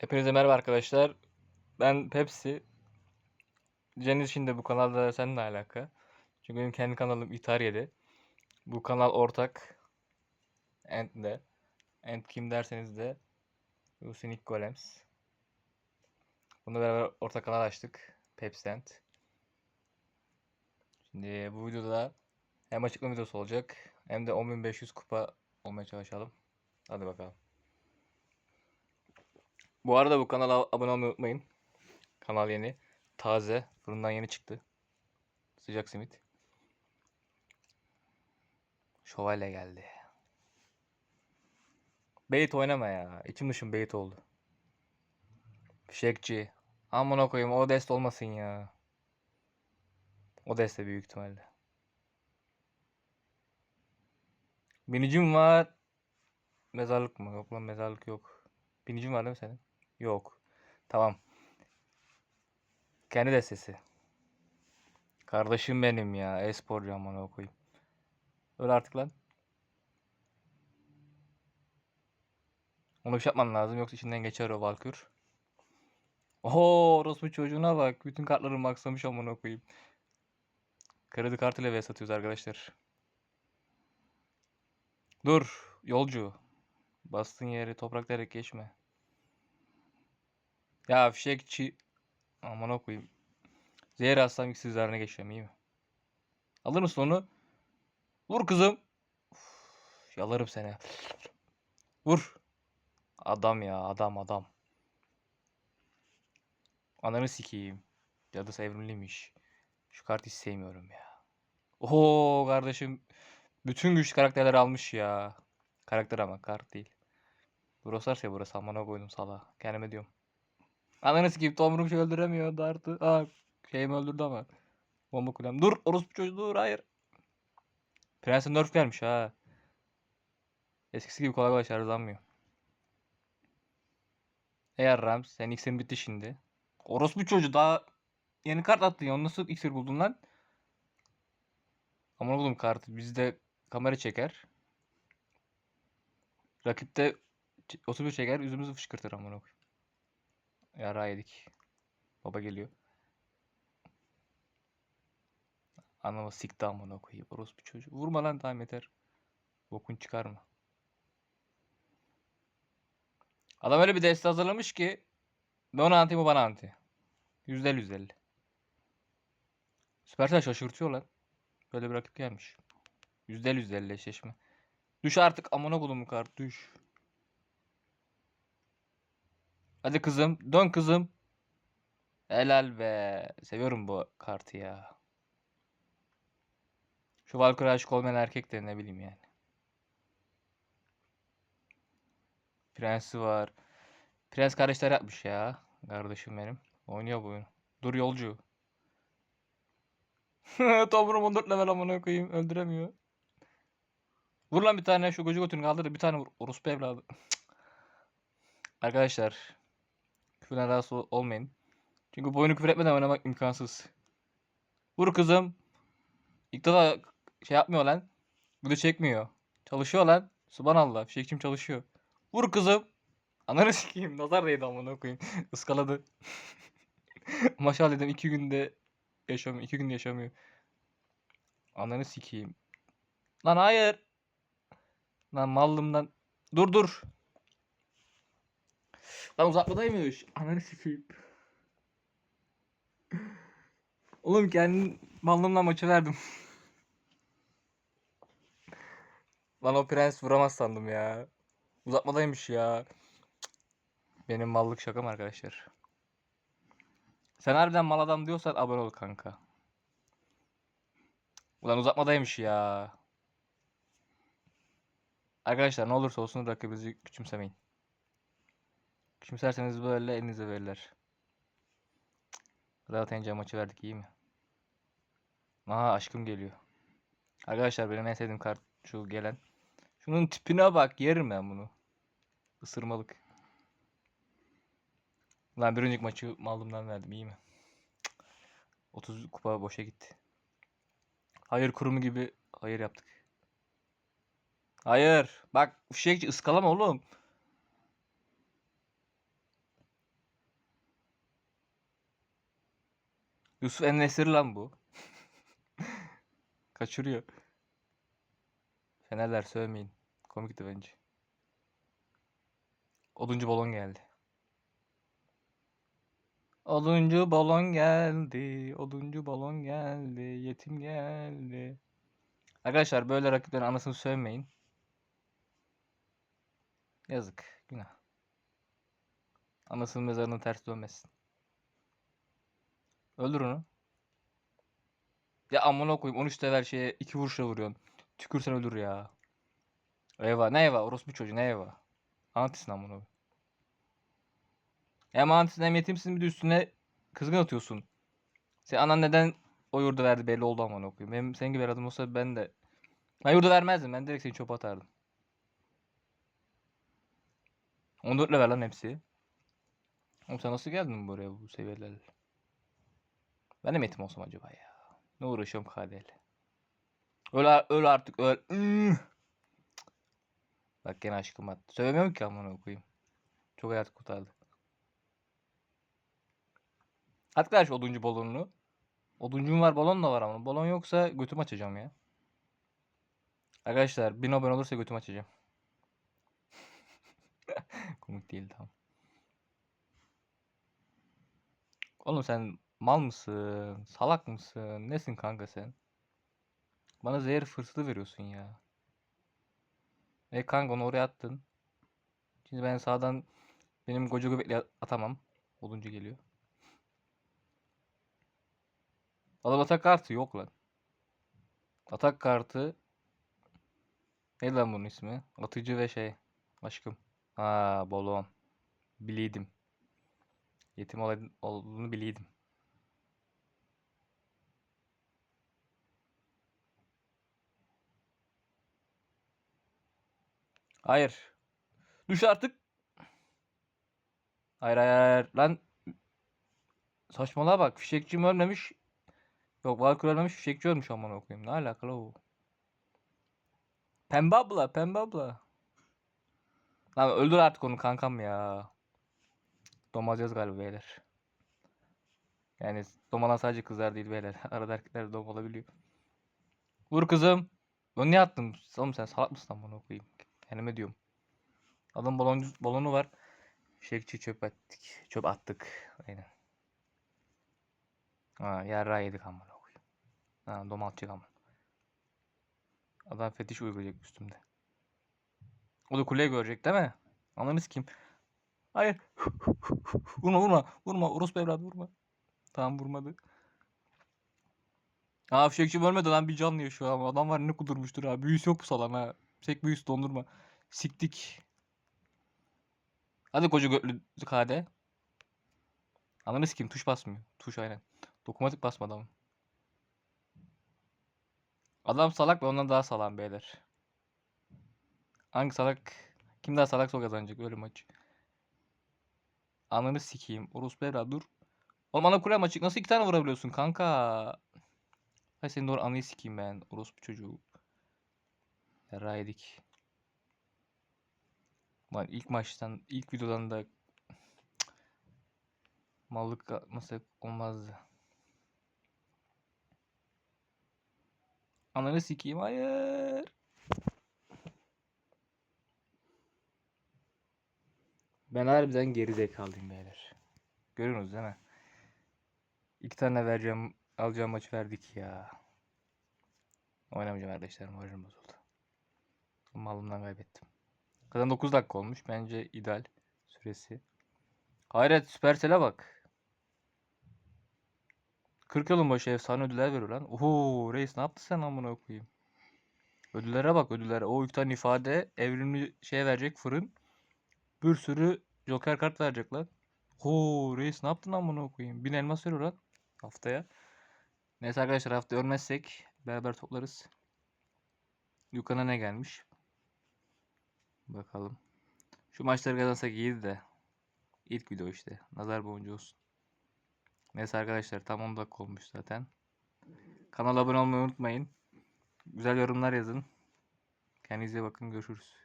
Hepinize merhaba arkadaşlar. Ben Pepsi. İçin de bu kanalda seninle alaka. Çünkü benim kendi kanalım İtalya'da. Bu kanal ortak. Ent'de. Ent kim derseniz de Lucinik Golems. Bununla beraber ortak kanal açtık. Pepsi Ent. Şimdi bu videoda hem açıklama videosu olacak hem de 10.500 kupa olmaya çalışalım. Hadi bakalım. Bu arada bu kanala abone olmayı unutmayın. Kanal yeni. Taze. Fırından yeni çıktı. Sıcak simit. Şövalye geldi. Bait oynama ya. İçim dışım bait oldu. Fişekçi. Aman koyayım o dest olmasın ya. O dest de büyük ihtimalle. Binicim var. Mezarlık mı? Yok lan mezarlık yok. Binicim var değil mi senin? Yok. Tamam. Kendi destesi. Kardeşim benim ya. E-sporcu amına koyayım. Öl artık lan. Onu bir şey yapman lazım yoksa içinden geçer o Valkür. Oho orospu çocuğuna bak. Bütün kartları maxlamış amına koyayım. Kredi kartıyla V satıyoruz arkadaşlar. Dur yolcu. Bastığın yeri toprak derek geçme. Ya fişekçi aman okuyayım. Zehir aslan iksir üzerine geçiyorum iyi mi? Alır mısın onu? Vur kızım. Uf, yalarım seni. Vur. Adam ya adam adam. Ananı sikeyim. Cadı evrimliymiş. Şu kartı hiç sevmiyorum ya. Oho kardeşim. Bütün güç karakterleri almış ya. Karakter ama kart değil. Burası varsa burası amına koydum sala. Kendime diyorum. Ananı sikeyim Tomrum şey öldüremiyor Dart'ı. Aa şeyimi öldürdü ama. Bomba kulem. Dur orospu çocuğu dur hayır. Prens'e nerf gelmiş ha. Eskisi gibi kolay kolay şarjlanmıyor. Eğer Rams senin iksirin bitti şimdi. Orospu çocuğu daha yeni kart attın ya. Onu nasıl iksir buldun lan? Aman oğlum kartı bizde kamera çeker. Rakipte 31 çeker yüzümüzü fışkırtır amına koyayım. Yara yedik. Baba geliyor. Anama sikti amına koyayım. Orospu çocuğu. Vurma lan tamam yeter. Bokun çıkarma. Adam öyle bir deste hazırlamış ki ben ona anti bu bana anti. Yüzde elli elli. Süpersel şaşırtıyor lan. Böyle bir rakip gelmiş. Yüzde elli yüzde elli eşleşme. Düş artık amına kodumu kart düş. Hadi kızım. Dön kızım. Helal be. Seviyorum bu kartı ya. Şu Valkyrie'ye aşık olmayan erkek de ne bileyim yani. Prensi var. Prens kardeşler yapmış ya. Kardeşim benim. Oynuyor bu oyunu. Dur yolcu. Tomrum 14 level amına koyayım. Öldüremiyor. Vur lan bir tane şu gocu götünü kaldır bir tane vur. Orospu evladı. Arkadaşlar. Küfürden rahatsız ol- olmayın. Çünkü bu oyunu küfür etmeden oynamak imkansız. Vur kızım. İlk defa şey yapmıyor lan. Video çekmiyor. Çalışıyor lan. Subhanallah. Fişekçim çalışıyor. Vur kızım. Ananı sikeyim. Nazar değdi amına koyayım. Iskaladı. Maşallah dedim iki günde yaşamıyor. iki günde yaşamıyor. Ananı sikeyim. Lan hayır. Lan mallımdan. Dur dur. Lan uzatmadaymış. Ananı sikeyim. Oğlum kendim mallımdan maçı verdim. Lan o prens vuramaz sandım ya. Uzatmadaymış ya. Benim mallık şakam arkadaşlar. Sen harbiden mal adam diyorsan abone ol kanka. Ulan uzatmadaymış ya. Arkadaşlar ne olursa olsun rakibinizi küçümsemeyin. Küçümserseniz böyle elinize verirler. Ence maçı verdik iyi mi? Aha aşkım geliyor. Arkadaşlar benim en sevdiğim kart şu gelen. Şunun tipine bak yerim ben bunu. Isırmalık. Lan bir önceki maçı mallımdan verdim iyi mi? 30 kupa boşa gitti. Hayır kurumu gibi hayır yaptık. Hayır. Bak fişekçi ıskalama oğlum. Yusuf Ennesiri lan bu. Kaçırıyor. Fenerler sövmeyin. Komikti bence. Oduncu balon geldi. Oduncu balon geldi. Oduncu balon geldi. Yetim geldi. Arkadaşlar böyle rakiplerin anasını sövmeyin. Yazık. Günah. Anasının mezarının ters dönmesin. Öldür onu. Ya amına koyayım 13 level şeye 2 vuruşla vuruyorsun. Tükürsen ölür ya. Eyvah ne eyvah orospu çocuğu ne eyvah. Antisin amına koyayım. Hem antisin hem yetimsin bir de üstüne kızgın atıyorsun. Sen anan neden o yurdu verdi belli oldu amına koyayım. Benim senin gibi adım olsa ben de ben yurdu vermezdim. Ben direkt seni çöpe atardım. 14 level lan hepsi. Oğlum sen nasıl geldin buraya bu seviyelerle? Ben de mi yetim olsam acaba ya? Ne uğraşıyorum KD'yle? Öl, öl artık öl. Bak gene aşkım attı. Sövemiyorum ki amına koyayım. Çok hayat kurtardı. Hatta şu oduncu balonunu. Oduncum var balon da var ama. Balon yoksa götümü açacağım ya. Arkadaşlar bin abone olursa götümü açacağım. Komik değil tamam. Oğlum sen mal mısın? Salak mısın? Nesin kanka sen? Bana zehir fırsatı veriyorsun ya. E kanka onu oraya attın. Şimdi ben sağdan benim koca göbekle atamam. Olunca geliyor. Adam atak kartı yok lan. Atak kartı ne lan bunun ismi? Atıcı ve şey. Aşkım. Ha balon. Biliydim. Yetim olduğunu biliydim. Hayır. Düş artık. Hayır hayır. Lan saçmalığa bak. Fişekçi mi ölmemiş? Yok Valkyrie ölmemiş. Fişekçi ölmüş aman okuyayım. Ne alakalı o? Pembe abla. Pembe abla. Lan öldür artık onu kankam ya. Domalacağız galiba beyler. Yani domalan sadece kızlar değil beyler. Arada erkekler de dom olabiliyor. Vur kızım. Onu niye attın? Oğlum sen salak mısın lan bunu okuyayım. Kendime diyorum. Adam balon, balonu var. Fişekçi çöp attık. Çöp attık. Aynen. Ha yarra yedik koyayım. Ha domaltacak ama. Adam fetiş uygulayacak üstümde. O da kuleyi görecek değil mi? Ananı kim? Hayır. vurma vurma. Vurma. Orospu evladı vurma. Tamam vurmadı. Aa fişekçi ölmedi lan bir canlı yaşıyor ama adam var ne kudurmuştur ha. Büyüsü yok bu salan ha. Sek büyüsü dondurma. Siktik. Hadi koca götlü KD. Ananı kim tuş basmıyor. Tuş aynen. Dokunmatik basma adamın. Adam salak ve ondan daha salam beyler. Hangi salak? Kim daha salak o kazanacak öyle maç. Ananı sikeyim. Orospu evladı dur. Oğlum ana kule maçı nasıl iki tane vurabiliyorsun kanka? Hay senin doğru anayı sikeyim ben. Orospu çocuğu. Yarrağı yedik. Lan ilk maçtan, ilk videodan da mallık yapmasak olmazdı. Ananı sikeyim hayır. Ben harbiden geri zekalıyım beyler. Görüyorsunuz değil mi? İki tane vereceğim, alacağım maçı verdik ya. Oynamayacağım arkadaşlar, moralim bozuldu. Malımdan kaybettim. Zaten 9 dakika olmuş. Bence ideal süresi. Hayret Supercell'e bak. 40 yılın başı efsane ödüller veriyor lan. Oho reis ne yaptı sen amına koyayım. Ödüllere bak ödüllere. O iki tane ifade evrimli şeye verecek fırın. Bir sürü Joker kart verecek lan. Ho reis ne yaptın amına koyayım. Bin elmas veriyor lan haftaya. Neyse arkadaşlar hafta ölmezsek beraber toplarız. Yukarıda ne gelmiş? Bakalım. Şu maçları kazansak iyiydi de. İlk video işte. Nazar boncuğu olsun. Neyse arkadaşlar tam 10 dakika olmuş zaten. Kanala abone olmayı unutmayın. Güzel yorumlar yazın. Kendinize bakın. Görüşürüz.